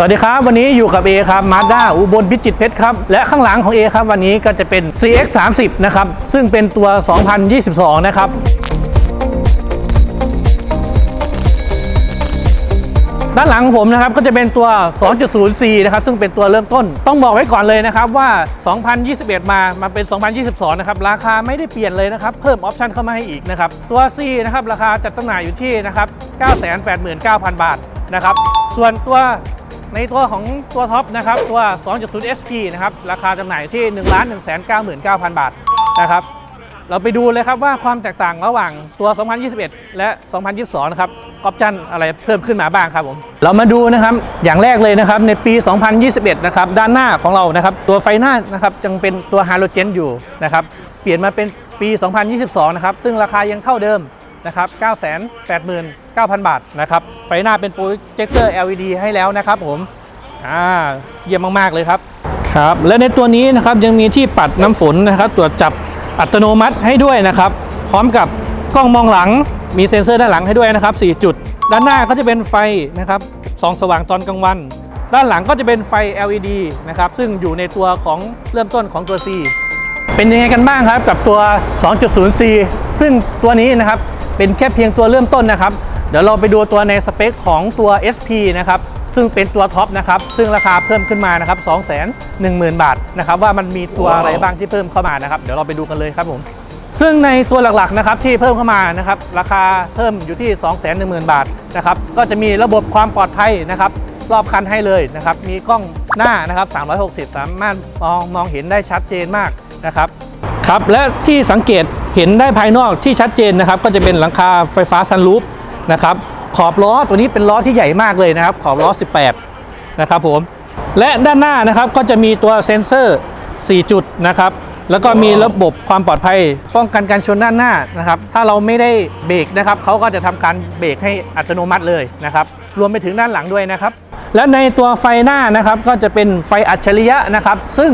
สวัสดีครับ วันนี้อยู่กับ A ครับมาด้าอุบลพิจิตเพชรครับ และข้างหลังของ A ครับ วันนี้ก็จะเป็น CX 3 0 นะครับ ซึ่งเป็นตัว 2022 นะครับด้านหลังของผมนะครับก็จะเป็นตัว 2.0C นะครับซึ่งเป็นตัวเริ่มต้น ต้องบอกไว้ก่อนเลยนะครับว่า 2021 มามาเป็น 2022 นะครับราคาไม่ได้เปลี่ยนเลยนะครับ เพิ่มออปชันเข้ามาให้อีกนะครับตัว C นะครับราคาจัดจำหน่ายอยู่ที่นะครับ 989,000 บาทนะครับส่วนตัว ในตัวของตัวท็อปนะครับตัว 2.0 SP นะครับราคาจำหน่ายที่ 1 1 9 9 0 0 0 บาทนะครับเราไปดูเลยครับว่าความแตกต่างระหว่างตัว 2021 และ 2022 นะครับออปชั่นอะไรเพิ่มขึ้นมาบ้างครับผม เรามาดูนะครับ อย่างแรกเลยนะครับ ในปี 2021 นะครับ ด้านหน้าของเรานะครับ ตัวไฟหน้านะครับยังเป็นตัวฮาโลเจนอยู่นะครับ เปลี่ยนมาเป็นปี 2022 นะครับ ซึ่งราคายังเท่าเดิม นะครับ989,000 บาทนะครับไฟหน้าเป็นโปรเจคเตอร์ LED ให้แล้วนะครับผมอ่าเยี่ยมมาก ๆ เลยครับครับ และในตัวนี้นะครับยังมีที่ปัดน้ำฝนนะครับตรวจจับอัตโนมัติให้ด้วยนะครับ พร้อมกับกล้องมองหลังมีเซ็นเซอร์ด้านหลังให้ด้วยนะครับ 4 จุด ด้านหน้าก็จะเป็นไฟนะครับส่องสว่างตอนกลางวัน ด้านหลังก็จะเป็นไฟ LED นะครับซึ่งอยู่ในตัวของเริ่มต้นของตัว C เป็นยังไงกันบ้างครับกับตัว 2.0C ซึ่งตัวนี้นะครับ เป็นแค่เพียงตัวเริ่มต้นนะครับ เดี๋ยวเราไปดูตัวในสเปคของตัว SP นะครับซึ่งเป็นตัวท็อปนะครับ ซึ่งราคาเพิ่มขึ้นมานะครับ2 1 0 0 0 0 บาทนะครับว่ามันมีตัวอะไรบ้างที่เพิ่มเข้ามานะครับ เดี๋ยวเราไปดูกันเลยครับผม ซึ่งในตัวหลักๆนะครับที่เพิ่มเข้ามานะครับราคาเพิ่มอยู่ที่ 2 1 0 0 0 0 บาทนะครับก็จะมีระบบความปลอดภัยนะครับรอบคันให้เลยนะครับมีกล้องหน้านะครับ 360 สามารถมองมองเห็นได้ชัดเจนมากนะครับครับและที่สังเกต เห็นได้ภายนอกที่ชัดเจนนะครับ ก็จะเป็นหลังคาไฟฟ้าซันรูฟนะครับ ขอบล้อตัวนี้เป็นล้อที่ใหญ่มากเลยนะครับ ขอบล้อ 18 นะครับผม และด้านหน้านะครับก็จะมีตัวเซ็นเซอร์ 4 จุดนะครับ แล้วก็มีระบบความปลอดภัย ป้องกันการชนด้านหน้านะครับ ถ้าเราไม่ได้เบรกนะครับเขาก็จะทำการเบรกให้อัตโนมัติเลยนะครับ รวมไปถึงด้านหลังด้วยนะครับ และในตัวไฟหน้านะครับก็จะเป็นไฟอัจฉริยะนะครับ ซึ่ง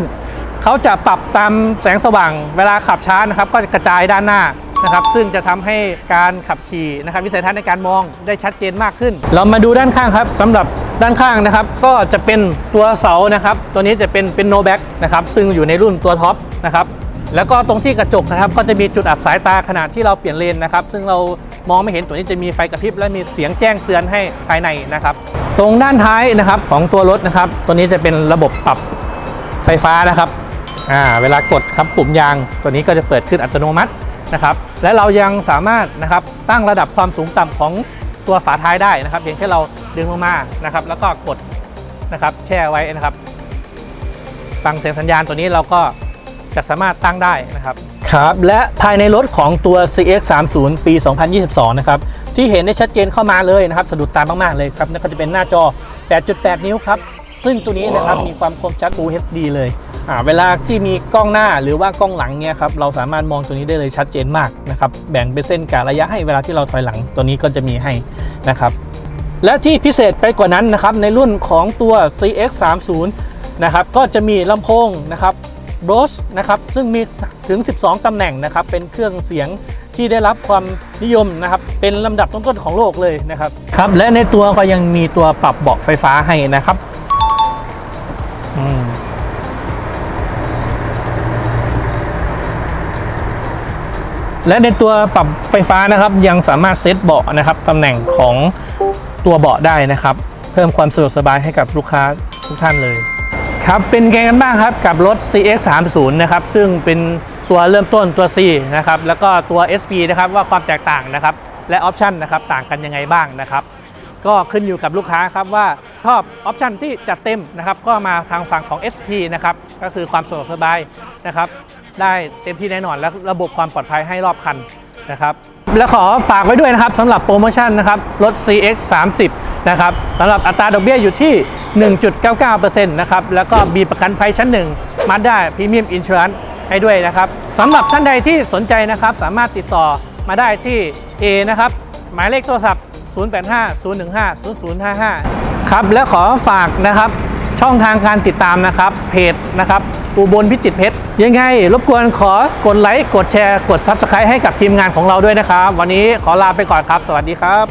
เขาจะปรับตามแสงสว่างเวลาขับช้านะครับ ก็จะกระจายด้านหน้านะครับ ซึ่งจะทำให้การขับขี่นะครับ วิสัยทัศน์ในการมองได้ชัดเจนมากขึ้น เรามาดูด้านข้างครับสำหรับด้านข้างนะครับ ก็จะเป็นตัวเสานะครับ ตัวนี้จะเป็นเป็นโนแบ็กนะครับ ซึ่งอยู่ในรุ่นตัวท็อปนะครับแล้วก็ตรงที่กระจกนะครับก็จะมีจุดอับสายตาขณะที่เราเปลี่ยนเลนนะครับ ซึ่งเรามองไม่เห็นตัวนี้จะมีไฟกระพริบและมีเสียงแจ้งเตือนให้ภายในนะครับ ตรงด้านท้ายนะครับของตัวรถนะครับ ตัวนี้จะเป็นระบบปรับไฟฟ้านะครับ อ่าเวลากดครับปุ่มยางตัวนี้ก็จะเปิดขึ้นอัตโนมัตินะครับและเรายังสามารถนะครับตั้งระดับความสูงต่ำของตัวฝาท้ายได้นะครับเพียงแค่เราดึงลงมานะครับ แล้วก็กดนะครับแช่ไว้นะครับฟังเสียงสัญญาณตัวนี้เราก็จะสามารถตั้งได้นะครับครับและภายในรถของตัว CX 3 0ปี 2022 นะครับที่เห็นได้ชัดเจนเข้ามาเลยนะครับสะดุดตามาก ๆ เลยครับนั่นก็จะเป็นหน้าจอ 8.8 นิ้วครับ ซึ่งตัวนี้นะครับมีความคมชัด Full HD เลย อ่าเวลาที่มีกล้องหน้าหรือว่ากล้องหลังเนี่ยครับเราสามารถมองตัวนี้ได้เลยชัดเจนมากนะครับแบ่งเป็นเส้นกะระยะให้เวลาที่เราถอยหลังตัวนี้ก็จะมีให้นะครับและที่พิเศษไปกว่านั้นนะครับในรุ่นของตัว CX 3 0นะครับก็จะมีลำโพงนะครับ b o s นะครับซึ่งมีถึง 12 ตำแหน่งนะครับเป็นเครื่องเสียงที่ได้รับความนิยมนะครับเป็นลำดับต้นๆของโลกเลยนะครับครับและในตัวก็ยังมีตัวปรับเบาะไฟฟ้าให้นะครับ และในตัวปรับไฟฟ้านะครับ ยังสามารถเซตเบาะนะครับตำแหน่งของตัวเบาะได้นะครับ เพิ่มความสะดวกสบายให้กับลูกค้าทุกท่านเลยครับเป็นไงกันบ้างครับกับรถ CX 3 0นะครับซึ่งเป็นตัวเริ่มต้นตัว C นะครับแล้วก็ตัว SP นะครับว่าความแตกต่างนะครับและออปชันนะครับต่างกันยังไงบ้างนะครับ ก็ขึ้นอยู่กับลูกค้าครับว่าชอบออปชันที่จัดเต็มนะครับก็มาทางฝั่งของ SP นะครับก็คือความสะดวกสบายนะครับได้เต็มที่แน่นอนและระบบความปลอดภัยให้รอบคันนะครับและขอฝากไว้ด้วยนะครับสำหรับโปรโมชั่นนะครับรถ CX 30นะครับสำหรับอัตราดอกเบี้ยอยู่ที่ 1.99%นะครับแล้วก็มีประกันภัยชั้นหนึ่งมาได้พรีเมียมอินช r รันให้ด้วยนะครับสำหรับท่านใดที่สนใจนะครับสามารถติดต่อมาได้ที่ A นะครับหมายเลขโทรศัพท์ 0850150055 ครับ และขอฝากนะครับช่องทางการติดตามนะครับ เพจนะครับอุบลพิจิตเพชรยังไง รบกวนขอกดไลค์ กดแชร์ กด Subscribe ให้กับทีมงานของเราด้วยนะครับ วันนี้ขอลาไปก่อนครับ สวัสดีครับ